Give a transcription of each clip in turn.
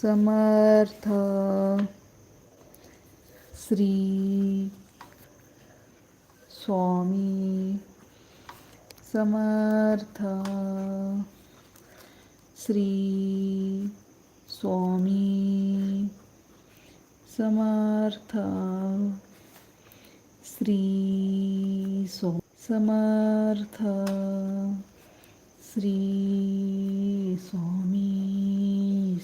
समर्थ श्री स्वामी समर्थ श्री स्वामी समर्थ श्री सो समर्थ श्री स्वामी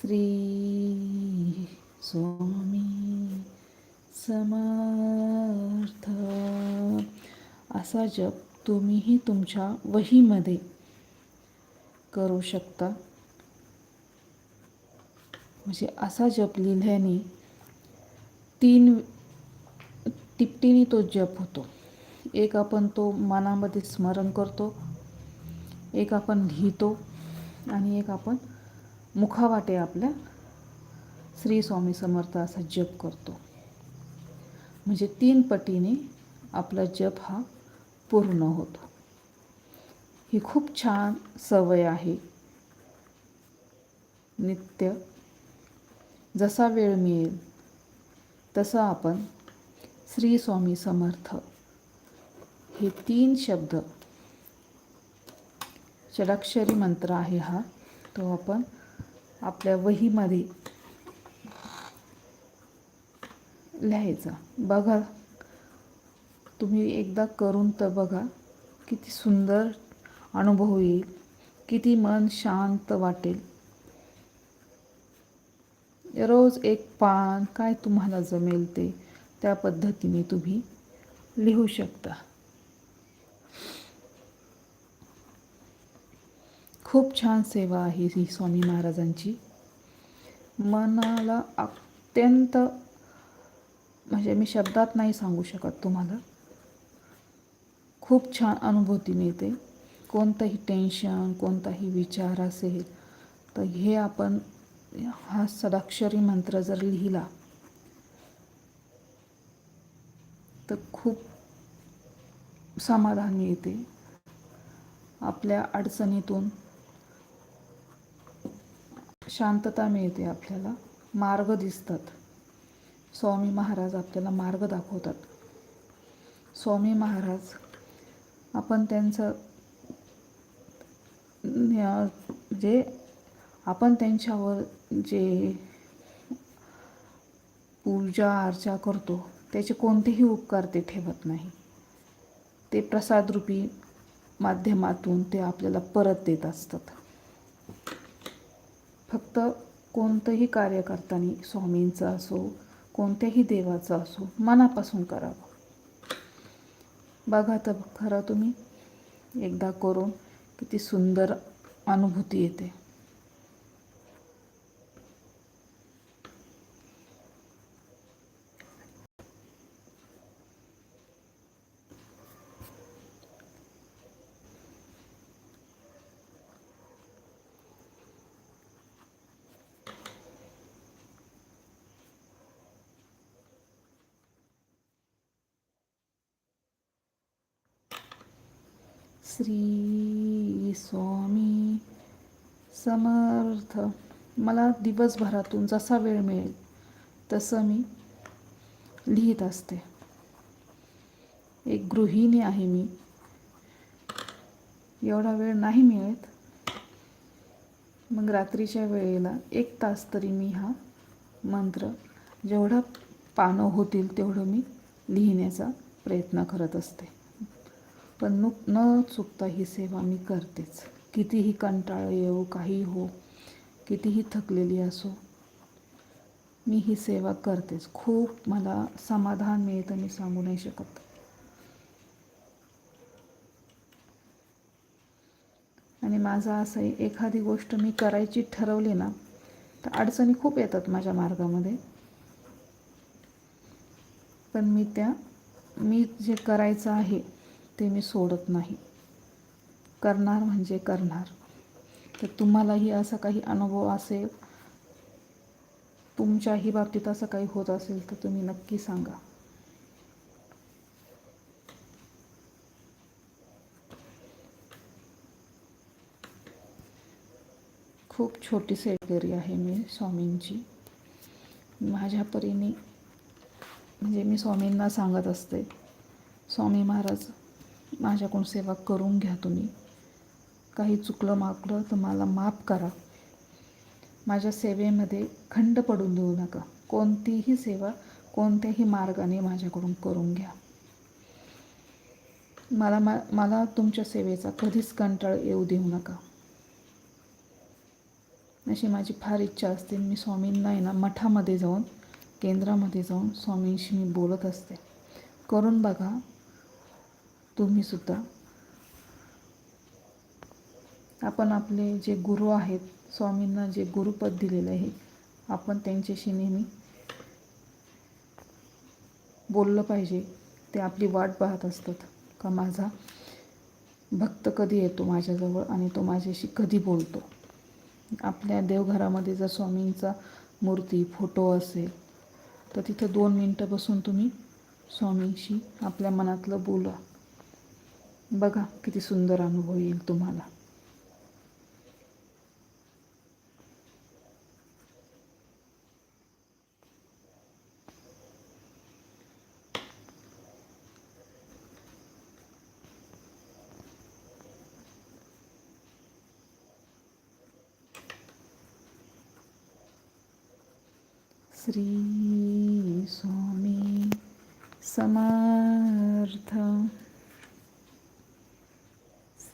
श्री स्वामी समर्थ. असा जप तुम्हीही तुमच्या वहीमध्ये करू शकता. म्हणजे असा जप लिहिल्याने तीन तिपटीने तो जप होतो. एक आपण तो मनामध्ये स्मरण करतो एक आपण लिहितो आणि एक आपण मुखावाटे आपल्या श्री स्वामी समर्थ असा जप करतो. म्हणजे तीन पटीने आपला जप हा पूर्ण होतो. ही खूप छान सवय आहे. नित्य जसा वेळ मिळेल तसं आपण श्री स्वामी समर्थ हे तीन शब्द षडाक्षरी मंत्र आहे हा. तो आपण आपल्या वहीमध्ये लिहायचा. बघा तुम्ही एकदा करून तर बघा किती सुंदर अनुभव येईल किती मन शांत वाटेल. रोज एक पान काय तुम्हाला जमेल ते त्या पद्धतीने तुम्ही लिहू शकता. खूप छान सेवा आहे ही स्वामी महाराजांची. मनाला अत्यंत म्हणजे मी शब्दात नाही सांगू शकत तुम्हाला. खूप छान अनुभूती मिळते. कोणतंही टेन्शन कोणताही विचार असेल तर हे आपण हा सदाक्षरी मंत्र जर लिहिला तर खूप समाधान मिळते. आपल्या अडचणीतून शांतता मिळते आपल्याला. मार्ग दिसतात. स्वामी महाराज आपल्याला मार्ग दाखवतात. स्वामी महाराज आपण त्यांचं जे आपण त्यांच्यावर जे पूजा अर्चा करतो त्याचे कोणतेही उपकार ते ठेवत नाही. ते प्रसादरूपी माध्यमातून ते आपल्याला परत देत असतात. फक्त कोणतंही कार्य करताना स्वामींचं असो कोणत्याही देवाचं असो मनापासून करावं. बघा तर खरं तुम्ही एकदा करून किती सुंदर अनुभूती येते. श्री स्वामी समर्थ. मला दिवसभरातून जसा वेळ मिळेल तसं मी लिहित असते. एक गृहिणी आहे मी. एवढा वेळ नाही मिळत. मग रात्रीच्या वेळेला एक तास तरी मी हा मंत्र जेवढं पानं होतील तेवढं मी लिहिण्याचा प्रयत्न करत असते. पण नु न चुकता ही सेवा मी करतेच. कितीही कंटाळ येऊ काही हो कितीही थकलेली असो मी ही सेवा करतेच. खूप मला समाधान मिळतं मी सांगू नाही शकत. आणि माझं असं आहे एखादी गोष्ट मी करायची ठरवली ना तर अडचणी खूप येतात माझ्या मार्गामध्ये. पण मी त्या मी जे करायचं आहे ते मी सोडत नाही. करणार म्हणजे करणार. तर तुम्हालाही असा काही अनुभव असेल तुमच्याही बाबतीत असं काही होत असेल तर तुम्ही नक्की सांगा. खूप छोटी सेवेकरी आहे मी स्वामींची. माझ्या परीने म्हणजे मी स्वामींना सांगत असते स्वामी महाराज माझ्याकडून सेवा करून घ्या तुम्ही. काही चुकलं माकलं तर मला माफ करा. माझ्या सेवेमध्ये खंड पडून देऊ नका. कोणतीही सेवा कोणत्याही मार्गाने माझ्याकडून करून घ्या. मला मा मला तुमच्या सेवेचा कधीच कंटाळ येऊ देऊ नका. अशी माझी फार इच्छा असते. मी स्वामींना आहे ना मठामध्ये जाऊन केंद्रामध्ये जाऊन स्वामींशी मी बोलत असते. करून बघा तुम्हीसुद्धा आपण आपले जे गुरु आहेत स्वामींना जे गुरुपद दिलेलं आहे आपण त्यांच्याशी नेहमी बोललं पाहिजे. ते आपली वाट पाहत असतात. का माझा भक्त कधी येतो माझ्याजवळ आणि तो माझ्याशी कधी बोलतो? आपल्या देवघरामध्ये जर स्वामींचा मूर्ती फोटो असेल तर तिथं दोन मिनटं बसून तुम्ही स्वामींशी आपल्या मनातलं बोला. बघा किती सुंदर अनुभव येईल तुम्हाला. श्री स्वामी समर्थ.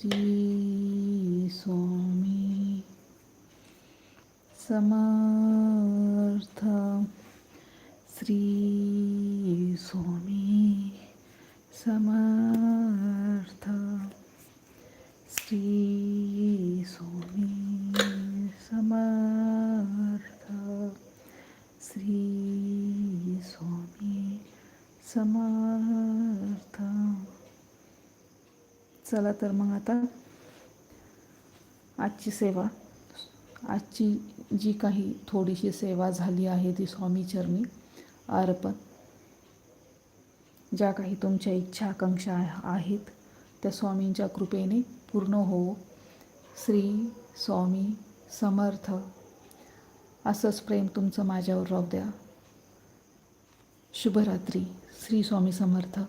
श्री स्वामी समा श्री स्वामी समर्थ श्री स्वामी समर्थ श्री स्वामी समर्थ चला तर मग आता आजची सेवा. आजची जी काही थोडीशी सेवा झाली आहे ती स्वामी चरणी अर्पण ज्या काही तुमच्या इच्छा आकांक्षा आहेत त्या स्वामींच्या कृपेने पूर्ण हो श्री स्वामी समर्थ. असंच प्रेम तुमचं माझ्यावर राहू द्या. शुभरात्री. श्री स्वामी समर्थ.